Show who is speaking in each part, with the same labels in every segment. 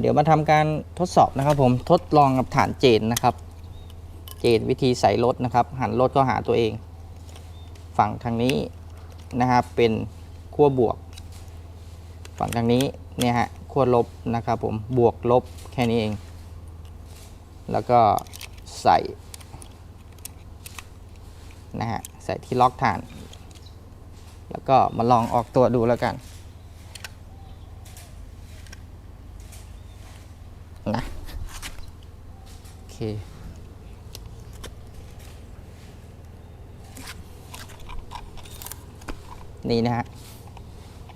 Speaker 1: เดี๋ยวมาทำการทดสอบนะครับ ผมทดลองกับฐานเจนนะครับ เจนวิธีใส่รถนะครับ หันรถก็หาตัวเอง ฝั่งทางนี้นะครับเป็นขั้วบวก ฝั่งทางนี้เนี่ยฮะขั้วลบนะครับ ผมบวกลบแค่นี้เอง แล้วก็ใส่นะฮะใส่ที่ล็อกฐาน แล้วก็มาลองออกตัวดูแล้วกัน นะโอเค นี่นะฮะ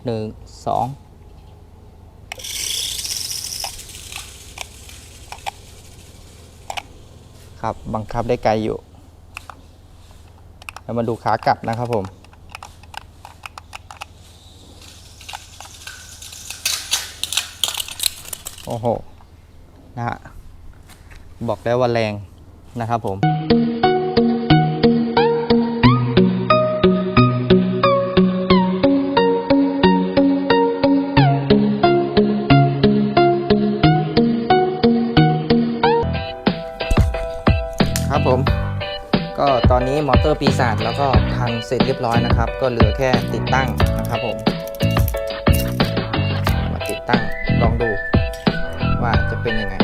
Speaker 1: หนึ่งสองครับบังคับได้ไกลอยู่แล้วมาดูขากลับนะครับผม โอ้โห นะฮะ บอกแล้วว่าแรงนะครับผมครับผม ก็ตอนนี้มอเตอร์ปีศาจแล้วก็พังเสร็จเรียบร้อยนะครับ ก็เหลือแค่ติดตั้งนะครับผม มาติดตั้งลองดูว่าจะเป็นยังไง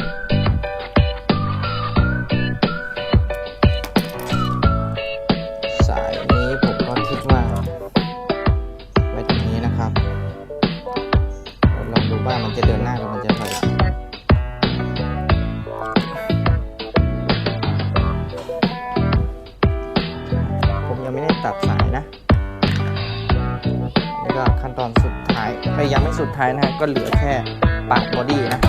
Speaker 1: สุดท้ายนะก็เหลือแค่ปากบอดี้นะ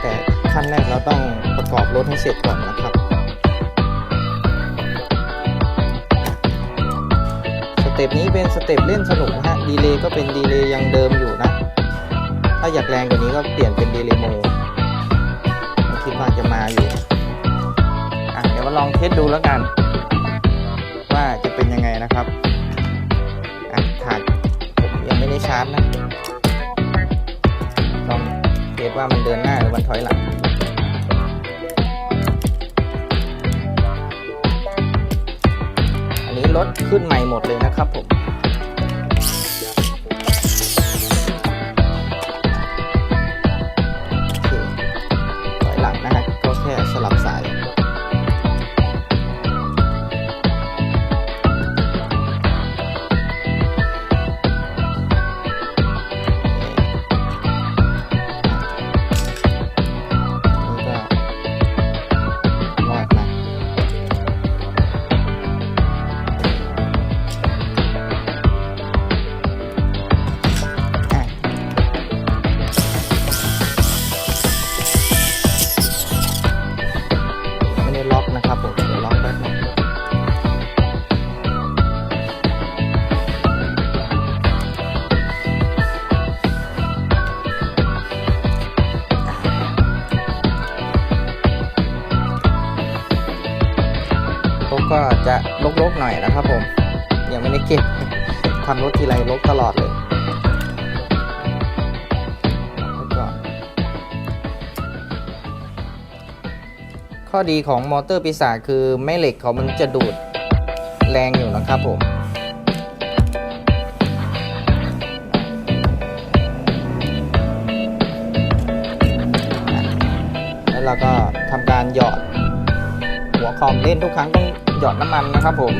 Speaker 1: แต่ขั้นแรกเราต้องประกอบรถให้เสร็จก่อนนะครับสเต็ปนี้เป็นสเต็ปเล่นสนุกนะฮะดีเลย์ก็เป็นดีเลย์ยังเดิมอยู่นะ ถ้าอยากแรงกว่านี้ก็เปลี่ยนเป็นดีเลย์โมคิดว่าจะมาอยู่อะเดี๋ยวมาลองเทสดูแล้วกัน ว่าจะเป็นยังไงนะครับอะถาดผมยังไม่ได้ชาร์จนะ เกตว่ามันเดินหน้าหรือมันถอยหลังอันนี้รถขึ้นใหม่หมดเลยนะครับผม ก็จะลกๆหน่อยนะครับผม ยังไม่ได้เก็บทำรถทีไรลกตลอดเลยก็ข้อดีของมอเตอร์ปีศาจคือแม่เหล็กเขามันจะดูดแรงอยู่นะครับผมแล้วเราก็ทำการหยอด หัวคอมเล่นทุกครั้งต้อง หยอดน้ำมันนะครับผม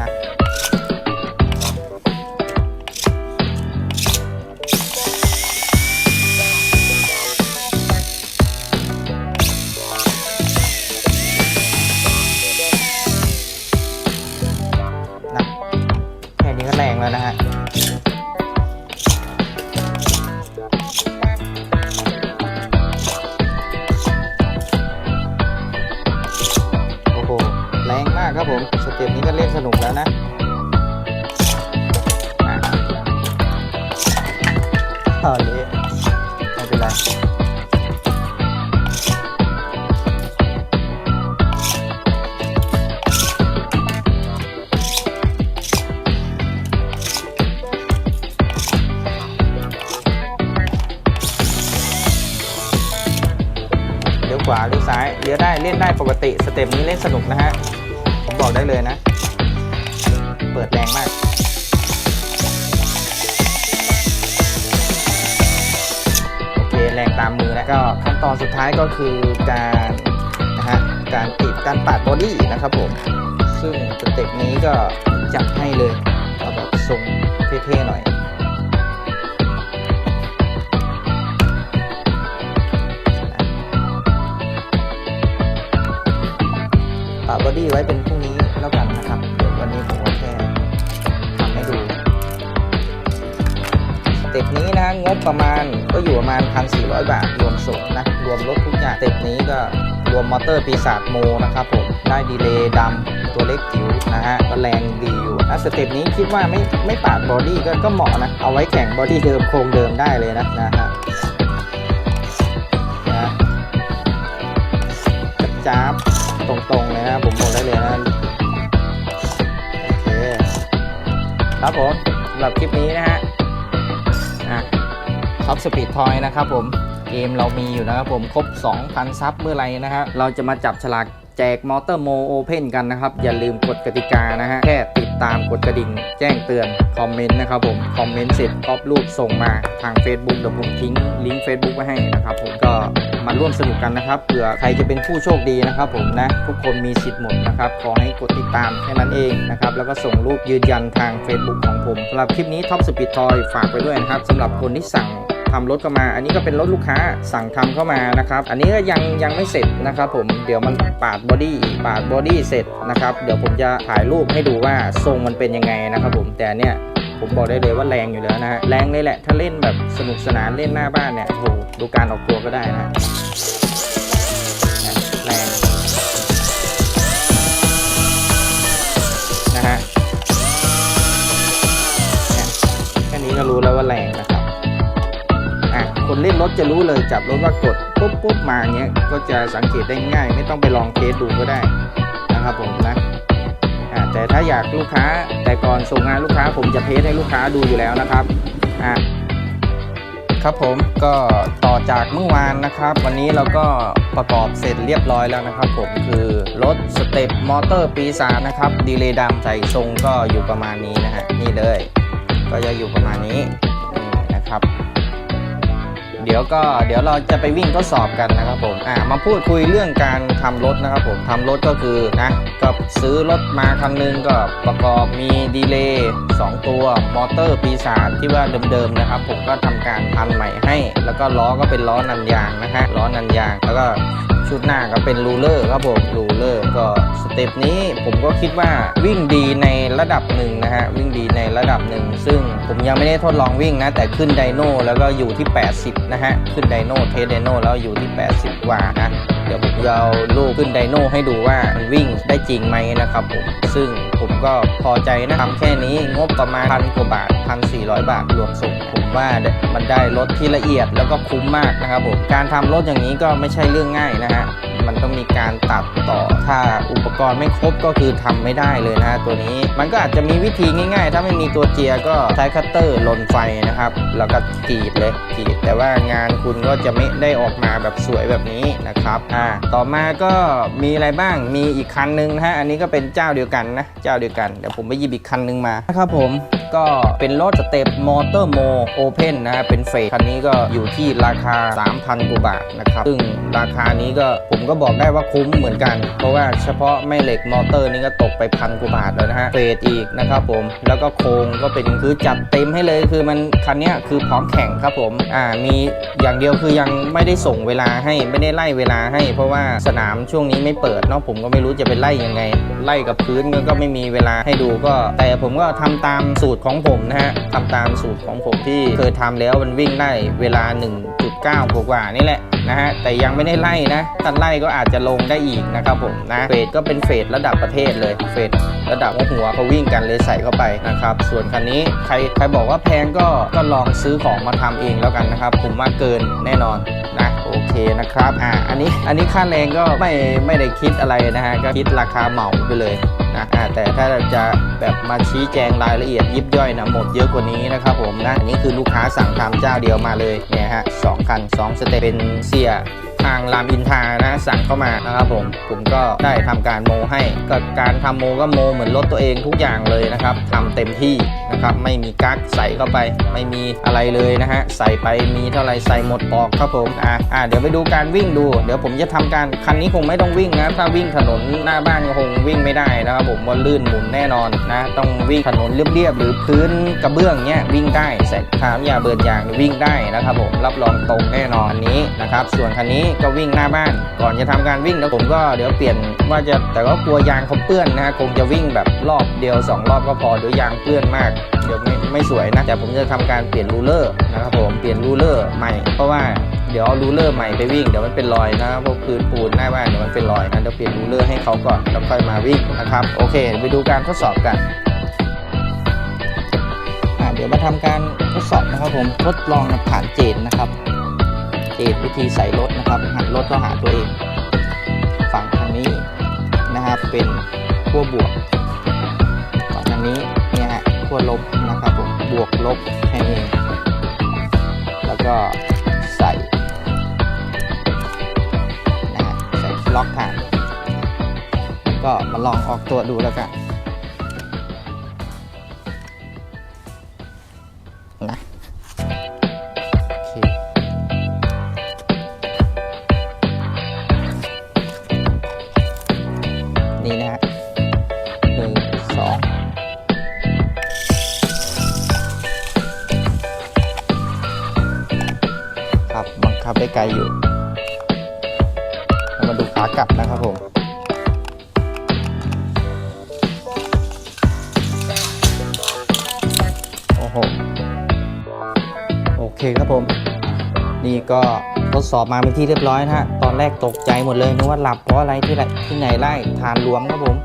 Speaker 1: นะนะแค่นี้ก็แรงแล้วนะฮะ เกมนี้ก็เล่นสนุกแล้วนะเอนนี้ไม่เป็นไรเลี้ยวขวาหรือซ้ายเลี้ยวได้เล่นได้ปกติสเต็ปนี้เล่นสนุกนะฮะ บอกได้เลยนะ เปิดแรงมาก โอเคแรงตามมือแล้วก็ขั้นตอนสุดท้ายก็คือการนะฮะการติดการปัดบอดี้นะครับผม ซึ่งสเต็ปนี้ก็จัดให้เลยเอาแบบทรงเท่ๆหน่อย ปาบอดี้ไว้เป็นพรุ่งนี้แล้วกันนะครับเดี๋ยววันนี้ผมก็แค่ทำให้ดูสเต็ปนี้นะงบประมาณก็อยู่ประมาณ 1,400 บาทรวมส่งนะรวมรถทุกอย่างสเต็ปนี้ก็รวมมอเตอร์ปีศาจโมนะครับผมได้ดีเลย์ดำตัวเล็กจิ๋วนะฮะก็แรงดีอยู่นะสเต็ปนี้คิดว่าไม่ไม่ปาดบอดี้ก็ก็เหมาะนะ เอาไว้แข่งบอดี้เดิมโครงเดิมได้เลยนะนะฮะจ้าบ ตรงๆเลยนะผมบอกได้เลยนะโอเคครับผมสำหรับคลิปนี้นะฮะอะท็อปสปีดทอยนะครับผมเกมเรามีอยู่นะครับผมครบ 2,000 ซับเมื่อไรนะฮะเราจะมาจับฉลากแจกมอเตอร์โมโอเพนกันนะครับ อย่าลืมกดกติกานะฮะแค่ ตามกดกระดิ่ง แจ้งเตือน คอมเมนต์นะครับผมคอมเมนต์เสร็จก๊อปรูปส่งมาทาง Facebook เดี๋ยวผมทิ้งลิงก์ Facebook ไว้ให้นะครับผมก็มาร่วมสนุกกันนะครับเผื่อใครจะเป็นผู้โชคดีนะครับผมนะทุกคนมีสิทธิ์หมดนะครับขอให้กดติดตามแค่นั้นเองนะครับแล้วก็ส่งรูปยืนยันทาง Facebook ของผมสำหรับคลิปนี้ท็อปสปีดทอยฝากไปด้วยนะครับสำหรับคนที่สั่ง ทำรถเข้ามา อันนี้ก็เป็นรถลูกค้าสั่งทำเข้ามานะครับ อันนี้ก็ยังยังไม่เสร็จนะครับผมเดี๋ยวมันปาดบอดี้ปาดบอดี้เสร็จนะครับ เดี๋ยวผมจะถ่ายรูปให้ดูว่าทรงมันเป็นยังไงนะครับผมแต่เนี่ยผมบอกได้เลยว่าแรงอยู่แล้วนะฮะแรงเลยแหละ ถ้าเล่นแบบสนุกสนานเล่นหน้าบ้านเนี่ยโอ้โหดูการออกตัวก็ได้นะแรง จะรู้เลยจับรถว่ากดปุ๊บปุ๊บมาเงี้ยก็จะสังเกตได้ง่าย ไม่ต้องไปลองเทสดูก็ได้นะครับผมนะแต่ถ้าอยากลูกค้าแต่ก่อนส่งงานลูกค้า ผมจะเทสให้ลูกค้าดูอยู่แล้วนะครับอะครับผมก็ต่อจากเมื่อวานนะครับ วันนี้เราก็ประกอบเสร็จเรียบร้อยแล้วนะครับ ผมคือรถสเต็ปมอเตอร์ปีศานะครับดีเลย์ดำใส่ทรงก็อยู่ประมาณนี้นะฮะนี่เลย ก็จะอยู่ประมาณนี้ เดี๋ยวก็เดี๋ยวเราจะไปวิ่งทดสอบกันนะครับผมอ่ามาพูดคุยเรื่องการทำรถนะครับผมทำรถก็คือนะก็ซื้อรถมาคันนึงก็ประกอบมีดีเลย์2ตัวมอเตอร์ปีศาจที่ว่าเดิมๆนะครับผมก็ทำการพันใหม่ให้ แล้วก็ล้อก็เป็นล้อนันยางนะฮะล้อนันยางแล้วก็ ชุดหน้าก็เป็นรูเลอร์ครับผมรูเลอร์ก็สเต็ปนี้ผมก็คิดว่าวิ่งดีในระดับหนึ่งนะฮะวิ่งดีในระดับหนึ่งซึ่งผมยังไม่ได้ทดลองวิ่งนะ แต่ขึ้นไดโน่แล้วก็อยู่ที่ 80 นะฮะ ขึ้นไดโน่เทสไดโน่แล้วอยู่ที่ 80 กว่านะเดี๋ยวผมจะเอาลูกขึ้นไดโน่ให้ดูว่ามันวิ่งได้จริงไหมนะครับผมซึ่งผมก็พอใจนะทำแค่นี้งบประมาณพันกว่าบาทพัน 400 บาทรวมส่งผมว่ามันได้รถที่ละเอียดแล้วก็คุ้มมากนะครับผมการทำรถอย่างนี้ก็ไม่ใช่เรื่องง่ายนะฮะมันต้องมีการตัดต่อ ถ้าอุปกรณ์ไม่ครบก็คือทำไม่ได้เลยนะฮะตัวนี้มันก็อาจจะมีวิธีง่าย ๆ ถ้าไม่มีตัวเจียก็ใช้คัตเตอร์ลนไฟนะครับ แล้วก็กรีดเลยกรีดแต่ว่างานคุณก็จะไม่ได้ออกมาแบบสวยแบบนี้นะครับอ่าต่อมาก็มีอะไรบ้างมีอีกคันนึงนะฮะอันนี้ก็เป็นเจ้าเดียวกันนะ เจ้าเดียวกันเดี๋ยวผมไปหยิบอีกคันนึงมานะครับผม ก็เป็นรถสเต็ปมอเตอร์โมโอเพนนะฮะเป็นเฟสคันนี้ก็อยู่ที่ราคา 3,000กว่าบาทนะครับ ซึ่งราคานี้ก็ผมก็บอกได้ว่าคุ้มเหมือนกัน เพราะว่าเฉพาะแม่เหล็กมอเตอร์นี่ก็ตกไปพันกว่าบาทแล้วนะฮะเฟสอีกนะครับผมแล้วก็โครงก็เป็นคือจัดเต็มให้เลยคือมันคันนี้คือพร้อมแข่งครับผมอ่ามีอย่างเดียวคือยังไม่ได้ส่งเวลาให้ไม่ได้ไล่เวลาให้ เพราะว่าสนามช่วงนี้ไม่เปิดเนาะผมก็ไม่รู้จะไปไล่ยังไง ไล่กับพื้นก็ก็ไม่มีเวลาให้ดูก็ แต่ผมก็ทำตามสูตรของผมนะฮะทำตามสูตรของผมที่เคยทำแล้วมันวิ่งได้เวลา 1.9กว่านี่แหละนะฮะแต่ยังไม่ได้ไล่นะถ้าไล่ก็อาจจะลงได้อีกนะครับผมนะเฟสก็เป็นเฟสระดับประเทศเลยเฟสระดับหัวเขาวิ่งกันเลยใส่เข้าไปนะครับส่วนคันนี้ใครใครบอกว่าแพงก็ก็ลองซื้อของมาทำเองแล้วกันนะครับผมว่าเกินแน่นอนนะโอเคนะครับอ่าอันนี้อันนี้ค่าแรงก็ไม่ไม่ได้คิดอะไรนะฮะก็คิดราคาเหมาไปเลย นะแต่ถ้าจะแบบมาชี้แจงรายละเอียดยิบย่อยนะหมดเยอะกว่านี้นะครับผมนะอันนี้คือลูกค้าสั่งทำเจ้าเดียวมาเลยเนี่ยฮะสองคันสองสเตปเป็นเสียางรามอินทานะสั่งเข้ามานะครับผมผมก็ได้ทำการโมให้ก็การทำโมก็โมเหมือนรถตัวเองทุกอย่างเลยนะครับทำเต็มที่นะครับไม่มีกั๊กใส่เข้าไป ไม่มีอะไรเลยนะฮะใส่ไปมีเท่าไรใส่หมดออกครับผมอะอะเดี๋ยวไปดูการวิ่งดู เดี๋ยวผมจะทำการคันนี้คงไม่ต้องวิ่งนะถ้าวิ่งถนนหน้าบ้านก็คงวิ่งไม่ได้นะครับผมว่าลื่นหมุนแน่นอนนะต้องวิ่งถนนเรียบๆหรือพื้นกระเบื้องเนี้ยวิ่งได้ใส่ทามยาเบิร์นยางวิ่งได้นะครับผมรับรองตรงแน่นอนอันนี้นะครับส่วนคันนี้ก็วิ่งหน้าบ้าน ก่อนจะทำการวิ่งแล้วผมก็เดี๋ยวเปลี่ยนว่าจะแต่ก็กลัวยางเขาเปื้อนนะฮะคงจะวิ่งแบบรอบเดียวสองรอบก็พอเดี๋ยวยางเปื้อนมากเดี๋ยวไม่ไม่สวยนะแต่ผมจะทำการเปลี่ยนรูเลอร์นะครับผมเปลี่ยนรูเลอร์ใหม่เพราะว่าเดี๋ยวเอารูเลอร์ใหม่ไปวิ่งเดี๋ยวมันเป็นรอยนะพวกพื้นปูนหน้าบ้านเดี๋ยวมันเป็นรอยนะเดี๋ยวเปลี่ยนรูเลอร์ให้เขาก่อนแล้วค่อยมาวิ่งนะครับโอเค ไปดูการทดสอบกันเดี๋ยวมาทำการทดสอบนะครับผมทดลองกับฐานเจนนะครับ เจนวิธีใส่รถนะครับ หันรถก็หาตัวเอง ฝั่งทางนี้นะครับเป็นขั้วบวกฝั่งทางนี้เนี่ยฮะขั้วลบนะครับผมบวกลบแค่นี้เองแล้วก็ใส่นะฮะใส่ล็อกฐานก็มาลองออกตัวดูแล้วกัน ไกลอยู่เรามาดูขากลับนะครับผมโอ้โหโอเคครับผม นี่ก็ทดสอบมาเป็นที่เรียบร้อยนะฮะตอนแรกตกใจหมดเลยนึกว่าหลับเพราะอะไรที่ไหนที่ไหนไล่ฐานหลวมครับผม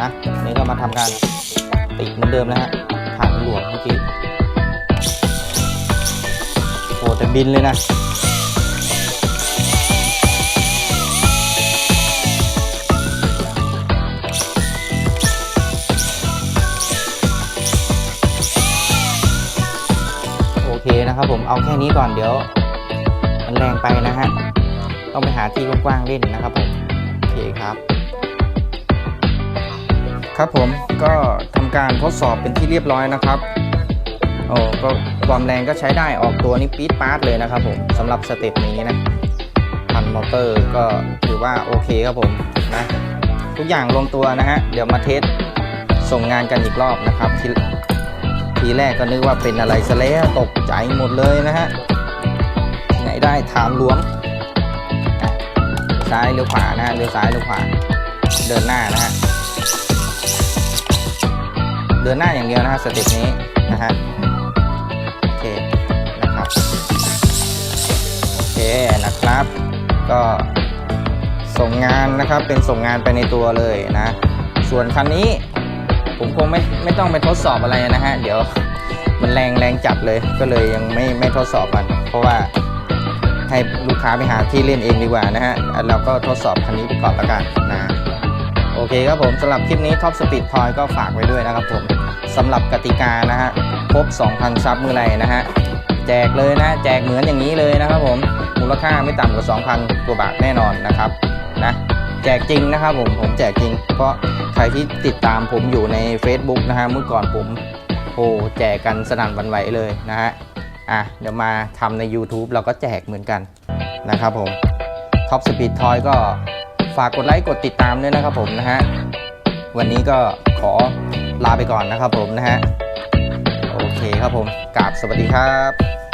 Speaker 1: นะนี่ก็มาทำการติดเหมือนเดิมนะฮะฐานหลวมเมื่อกี้โอ้แต่บินเลยนะ เคนะครับผมเอาแค่นี้ก่อนเดี๋ยว มันแรงไปนะฮะต้องไปหาที่กว้างๆเล่นนะครับผมโอเคครับ ครับผมก็ทำการทดสอบเป็นที่เรียบร้อยนะครับโอ้ก็ความแรงก็ใช้ได้ออกตัวนี้ปี๊ดปาร์ตเลยนะครับผมสำหรับสเต็ปนี้นะพันมอเตอร์ก็ถือว่าโอเคครับผมนะทุกอย่างลงตัวนะฮะเดี๋ยวมาเทสส่งงานกันอีกรอบนะครับที ทีแรกก็นึกว่าเป็นอะไรซะแล้วตกใจหมดเลยนะฮะไหนได้ถามหลวมอะซ้ายเลี้ยวขวานะฮะเลี้ยวซ้ายเลี้ยวขวาเดินหน้านะฮะเดินหน้าอย่างเดียวนะฮะสเต็ปนี้นะฮะโอเคนะครับโอเคนะครับ ก็ส่งงานนะครับเป็นส่งงานไปในตัวเลยนะ ส่วนคันนี้ ผมคงไม่ไม่ต้องไปทดสอบอะไรนะฮะ เดี๋ยวมันแรงแรงจัดเลย ก็เลยยังไม่ไม่ทดสอบมัน เพราะว่าให้ลูกค้าไปหาที่เล่นเองดีกว่านะฮะ เราก็ทดสอบคันนี้ไปก่อนละกันนะ โอเคครับผมสำหรับคลิปนี้ Top Speed Toy ก็ฝากไว้ด้วยนะครับผมสำหรับกติกานะฮะครบ 2,000 ซับมือไรนะฮะ แจกเลยนะ แจกเหมือนอย่างนี้เลยนะครับผมมูลค่าไม่ต่ำกว่า 2,000กว่าบาทแน่นอนนะครับนะแจกจริงนะครับผมผมแจกจริงเพราะ รที่ติดตามผมอยู่ใน Facebook นะฮะเมื่อก่อนผมโอ้แจกกันสนั่นวันไหวเลยนะฮะอะเดี๋ยวมาทำใน YouTube เราก็แจกเหมือนกันนะครับผม Top Speed Toy ก็ฝากกดไลค์กดติดตามด้วยนะครับผมนะฮะวันนี้ก็ขอลาไปก่อนนะครับผมนะฮะโอเคครับผมกราบสวัสดีครับ